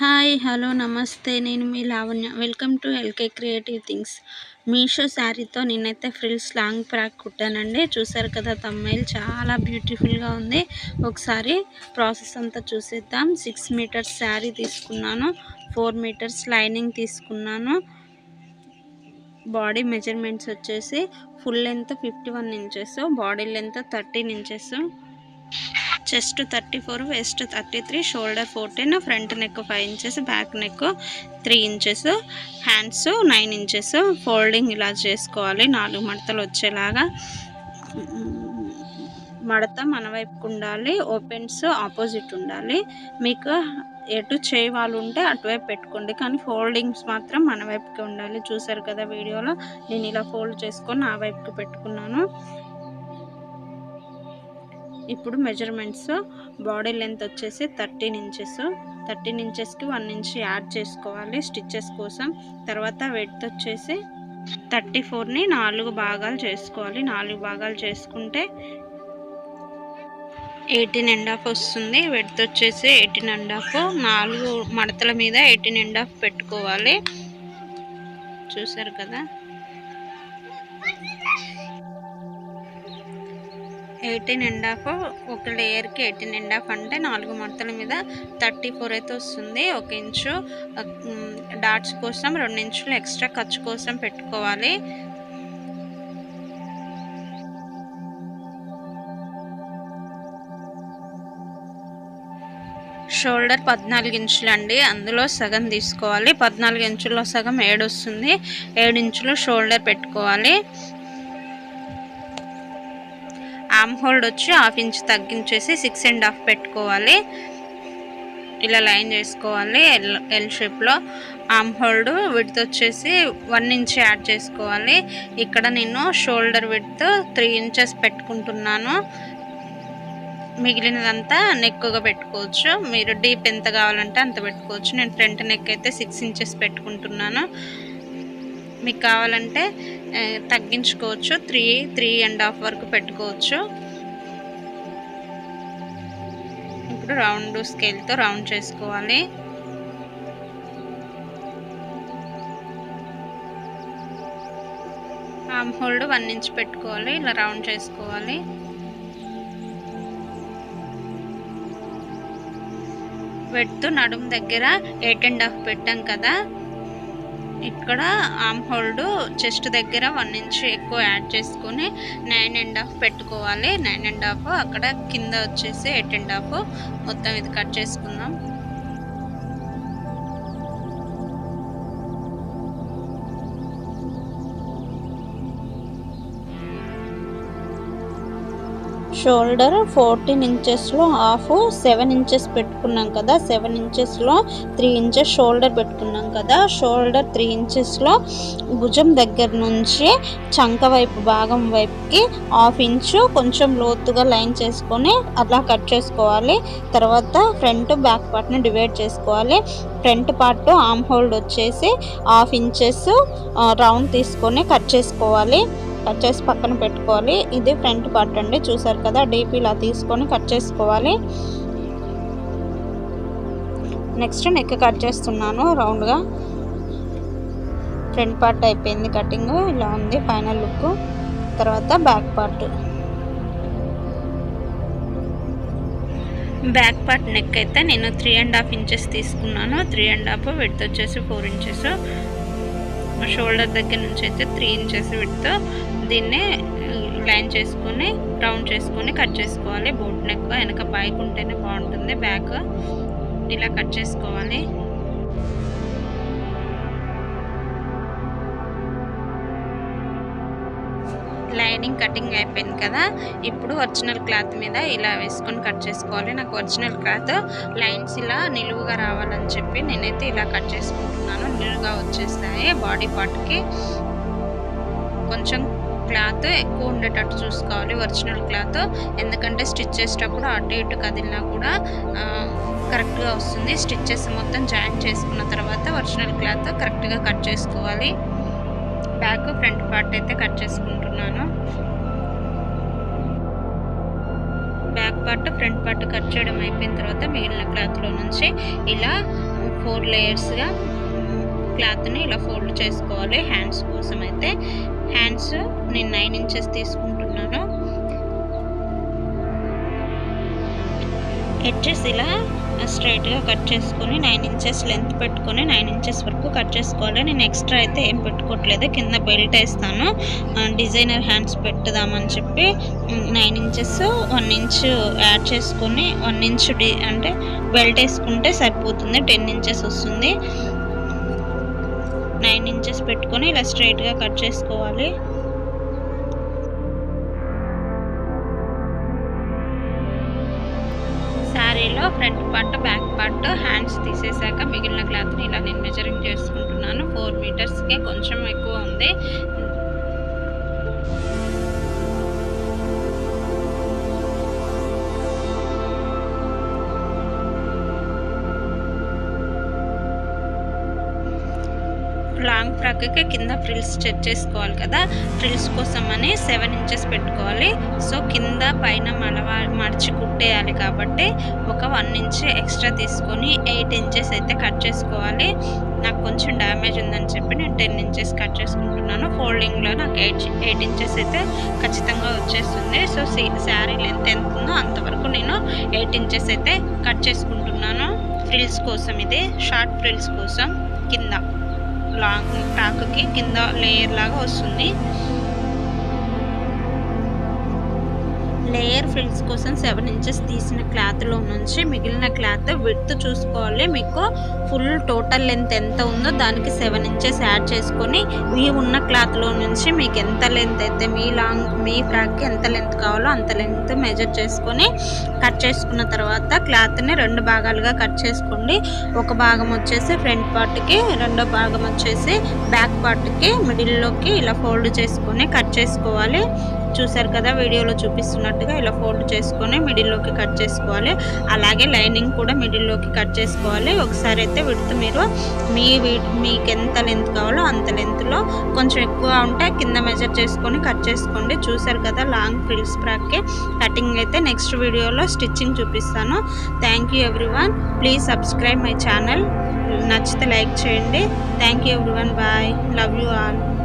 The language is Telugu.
హాయ్ హలో నమస్తే. నేను మీ Lavanya. Welcome to LK creative things. Meesho శారీతో నేనైతే ఫ్రిల్స్ లాంగ్ ఫ్రాక్ కుట్టానండి. చూసారు కదా తమ్మైల్ చాలా బ్యూటిఫుల్గా ఉంది. ఒకసారి ప్రాసెస్ అంతా చూసేద్దాం. సిక్స్ మీటర్స్ శారీ తీసుకున్నాను. ఫోర్ మీటర్స్ లైనింగ్ తీసుకున్నాను. బాడీ మెజర్మెంట్స్ వచ్చేసి full length fifty one inches body length thirteen inches. Chest thirty four waist thirty three shoulder fourteen front neck five inches back neck three inches hands nine inches folding ఇలా చేసుకోవాలి. నాలుగు మడతలు వచ్చేలాగా. మడత మన వైపుకు ఉండాలి. ఓపెన్స్ ఆపోజిట్ ఉండాలి. మీకు ఎటు చేయి వాళ్ళు ఉంటే అటువైపు పెట్టుకోండి. కానీ ఫోల్డింగ్స్ మాత్రం మన వైపుకి ఉండాలి. చూసారు కదా వీడియోలో? నేను ఇలా ఫోల్డ్ చేసుకొని ఆ వైపుకి పెట్టుకున్నాను. ఇప్పుడు మెజర్మెంట్స్ బాడీ లెంత్ వచ్చేసి థర్టీన్ ఇంచెస్ థర్టీన్ ఇంచెస్కి వన్ ఇంచ్ యాడ్ చేసుకోవాలి స్టిచ్చెస్ కోసం. తర్వాత వెడ్త్ వచ్చేసి థర్టీ ఫోర్ని నాలుగు భాగాలు చేసుకోవాలి. నాలుగు భాగాలు చేసుకుంటే ఎయిటీన్ అండ్ హాఫ్ వస్తుంది. వెడ్త్ వచ్చేసి ఎయిటీన్ అండ్ హాఫ్ నాలుగు మడతల మీద ఎయిటీన్ అండ్ హాఫ్ పెట్టుకోవాలి. చూసారు కదా? ఎయిటీన్ అండ్ హాఫ్ ఒక లేయర్కి ఎయిటీన్ అండ్ హాఫ్ అంటే నాలుగు మడతల మీద థర్టీ ఫోర్ అయితే వస్తుంది. ఒక ఇంచు డాట్స్ కోసం రెండు ఇంచులు ఎక్స్ట్రా ఖర్చు కోసం పెట్టుకోవాలి. షోల్డర్ పద్నాలుగు ఇంచులు అండి. అందులో సగం తీసుకోవాలి. పద్నాలుగు ఇంచుల్లో సగం ఏడు వస్తుంది. ఏడు ఇంచులు షోల్డర్ పెట్టుకోవాలి. ఆమ్ హోల్డ్ వచ్చి హాఫ్ ఇంచ్ తగ్గించేసి సిక్స్ అండ్ హాఫ్ పెట్టుకోవాలి. ఇలా లైన్ చేసుకోవాలి ఎల్ ఎల్ షేప్లో. ఆమ్ హోల్డ్ విడ్త్ వచ్చేసి వన్ ఇంచ్ యాడ్ చేసుకోవాలి. ఇక్కడ నేను షోల్డర్ విడ్త్ త్రీ ఇంచెస్ పెట్టుకుంటున్నాను. మిగిలినదంతా నెక్గా పెట్టుకోవచ్చు. మీరు డీప్ ఎంత కావాలంటే అంత పెట్టుకోవచ్చు. నేను ఫ్రంట్ నెక్ అయితే సిక్స్ ఇంచెస్ పెట్టుకుంటున్నాను. మీకు కావాలంటే తగ్గించుకోవచ్చు. త్రీ త్రీ అండ్ హాఫ్ వరకు పెట్టుకోవచ్చు. ఇప్పుడు రౌండ్ స్కేల్తో రౌండ్ చేసుకోవాలి. ఆమ్ హోల్డ్ వన్ ఇంచ్ పెట్టుకోవాలి. ఇలా రౌండ్ చేసుకోవాలి. వెడ్త్ నడుము దగ్గర ఎయిట్ అండ్ హాఫ్ పెట్టాం కదా. ఇక్కడ ఆమ్ హోల్డ్ చెస్ట్ దగ్గర వన్ ఇంచ్ ఎక్కువ యాడ్ చేసుకొని నైన్ అండ్ హాఫ్ పెట్టుకోవాలి. నైన్ అండ్ హాఫ్ అక్కడ కింద వచ్చేసి ఎయిట్ అండ్ హాఫ్ మొత్తం ఇది కట్ చేసుకుందాం. షోల్డర్ ఫోర్టీన్ ఇంచెస్లో హాఫ్ సెవెన్ ఇంచెస్ పెట్టుకున్నాం కదా సెవెన్ ఇంచెస్లో త్రీ ఇంచెస్ షోల్డర్ పెట్టుకున్నాం కదా షోల్డర్ త్రీ ఇంచెస్లో భుజం దగ్గర నుంచి చంక వైపు భాగం వైపుకి హాఫ్ ఇంచు కొంచెం లోతుగా లైన్ చేసుకొని అలా కట్ చేసుకోవాలి. తర్వాత ఫ్రంట్ బ్యాక్ పార్ట్ని డివైడ్ చేసుకోవాలి. ఫ్రంట్ పార్ట్ ఆమ్ హోల్డ్ వచ్చేసి హాఫ్ ఇంచెస్ రౌండ్ తీసుకొని కట్ చేసుకోవాలి. కట్ చేసి పక్కన పెట్టుకోవాలి. ఇది ఫ్రంట్ పార్ట్ అండి. చూసారు కదా డీప్ ఇలా తీసుకొని కట్ చేసుకోవాలి. నెక్స్ట్ నెక్ కట్ చేస్తున్నాను రౌండ్గా. ఫ్రంట్ పార్ట్ అయిపోయింది కటింగ్. ఇలా ఉంది ఫైనల్ లుక్. తర్వాత back part. Back part neck అయితే నేను త్రీ అండ్ హాఫ్ ఇంచెస్ తీసుకున్నాను. త్రీ అండ్ హాఫ్ విడ్త్ వచ్చేసి ఫోర్ ఇంచెస్. షోల్డర్ దగ్గర నుంచి అయితే త్రీ ఇంచెస్ విడ్త్ దీన్ని లైన్ చేసుకొని రౌండ్ చేసుకొని కట్ చేసుకోవాలి. బోట్ నెక్ వెనక పైకి ఉంటేనే బాగుంటుంది. బ్యాక్ ఇలా కట్ చేసుకోవాలి. లైనింగ్ కటింగ్ అయిపోయింది కదా ఇప్పుడు ఒరిజినల్ క్లాత్ మీద ఇలా వేసుకొని కట్ చేసుకోవాలి. నాకు ఒరిజినల్ క్లాత్ లైన్స్ ఇలా నిలువుగా రావాలని చెప్పి నేనైతే ఇలా కట్ చేసుకుంటున్నాను. నిలువుగా వచ్చేస్తాయి. బాడీ పార్ట్కి కొంచెం క్లాత్ ఎక్కువ ఉండేటట్టు చూసుకోవాలి ఒరిజినల్ క్లాత్. ఎందుకంటే స్టిచ్ చేసేటప్పుడు అటు ఇటు కదిలినా కూడా కరెక్ట్గా వస్తుంది. స్టిచ్చెస్ మొత్తం జాయిన్ చేసుకున్న తర్వాత ఒరిజినల్ క్లాత్ కరెక్ట్గా కట్ చేసుకోవాలి. బ్యాక్ ఫ్రంట్ పార్ట్ అయితే కట్ చేసుకుంటున్నాను. Back part front part cut చేయడం అయిపోయిన తర్వాత మిగిలిన క్లాత్లో నుంచి ఇలా ఫోర్ లేయర్స్గా క్లాత్ని ఇలా ఫోల్డ్ చేసుకోవాలి. హ్యాండ్స్ కోసం అయితే హ్యాండ్స్ నేను నైన్ ఇంచెస్ తీసుకుంటున్నాను. ఎడ్జెస్ ఇలా స్ట్రైట్గా కట్ చేసుకొని నైన్ ఇంచెస్ లెంత్ పెట్టుకొని నైన్ ఇంచెస్ వరకు కట్ చేసుకోవాలి. నేను ఎక్స్ట్రా అయితే ఏం పెట్టుకోవట్లేదు కింద బెల్ట్ వేస్తాను. డిజైనర్ హ్యాండ్స్ పెట్టుదామని చెప్పి nine inches one inch add చేసుకొని వన్ ఇంచ్ అంటే బెల్ట్ వేసుకుంటే సరిపోతుంది. టెన్ ఇంచెస్ వస్తుంది. నైన్ ఇంచెస్ పెట్టుకొని ఇలా స్ట్రైట్గా కట్ చేసుకోవాలి. శారీలో front part back part hands తీసేశాక మిగిలిన క్లాత్ని ఇలా నేను మెజరింగ్ చేసుకుంటున్నాను ఫోర్ మీటర్స్కే కొంచెం ఎక్కువ ఉంది. ప్రక్కకి కింద ఫ్రిల్స్ చెక్ చేసుకోవాలి కదా. ఫ్రిల్స్ కోసం అని సెవెన్ ఇంచెస్ పెట్టుకోవాలి. సో కింద పైన మలవా మడిచి కుట్టేయాలి కాబట్టి ఒక వన్ ఇంచ్ ఎక్స్ట్రా తీసుకొని ఎయిట్ ఇంచెస్ అయితే కట్ చేసుకోవాలి. నాకు కొంచెం డ్యామేజ్ ఉందని చెప్పి నేను టెన్ ఇంచెస్ కట్ చేసుకుంటున్నాను. ఫోల్డింగ్లో నాకు ఎయిట్ ఎయిట్ ఇంచెస్ అయితే ఖచ్చితంగా వచ్చేస్తుంది. సో శారీ లెంత్ ఎంత ఉందో అంతవరకు నేను ఎయిట్ ఇంచెస్ అయితే కట్ చేసుకుంటున్నాను. ఫ్రిల్స్ కోసం ఇది షార్ట్ ఫ్రిల్స్ కోసం కింద. లాంగ్ ఫ్రాక్కి కింద లేయర్ లాగా వస్తుంది. లేయర్ ఫ్రిల్స్ కోసం సెవెన్ ఇంచెస్ తీసిన క్లాత్లో నుంచి మిగిలిన క్లాత్ విడ్త్ చూసుకోవాలి. మీకు ఫుల్ టోటల్ లెంత్ ఎంత ఉందో దానికి సెవెన్ ఇంచెస్ యాడ్ చేసుకొని మీ ఉన్న క్లాత్లో నుంచి మీకు ఎంత లెంత్ అయితే మీ లాంగ్ మీ ఫ్రాక్కి ఎంత లెంత్ కావాలో అంత లెంత్ మెజర్ చేసుకొని కట్ చేసుకున్న తర్వాత క్లాత్ని రెండు భాగాలుగా కట్ చేసుకోండి. ఒక భాగం వచ్చేసి ఫ్రంట్ పార్ట్కి రెండో భాగం వచ్చేసి బ్యాక్ పార్ట్కి మిడిల్లోకి ఇలా ఫోల్డ్ చేసుకొని కట్ చేసుకోవాలి. చూసారు కదా వీడియోలో చూపిస్తున్నట్టుగా ఇలా ఫోల్డ్ చేసుకొని మిడిల్లోకి కట్ చేసుకోవాలి. అలాగే లైనింగ్ కూడా మిడిల్లోకి కట్ చేసుకోవాలి. ఒకసారి అయితే విడుతు మీరు మీ మీకు ఎంత లెంత్ కావాలో అంత లెంత్లో కొంచెం ఎక్కువ ఉంటే కింద మెజర్ చేసుకొని కట్ చేసుకోండి. చూసారు కదా లాంగ్ ఫ్రిల్స్ ఫ్రాక్కి కటింగ్ అయితే నెక్స్ట్ వీడియోలో స్టిచ్చింగ్ చూపిస్తాను. Thank you everyone please subscribe my channel నచ్చితే లైక్ చేయండి. Thank you everyone bye love you all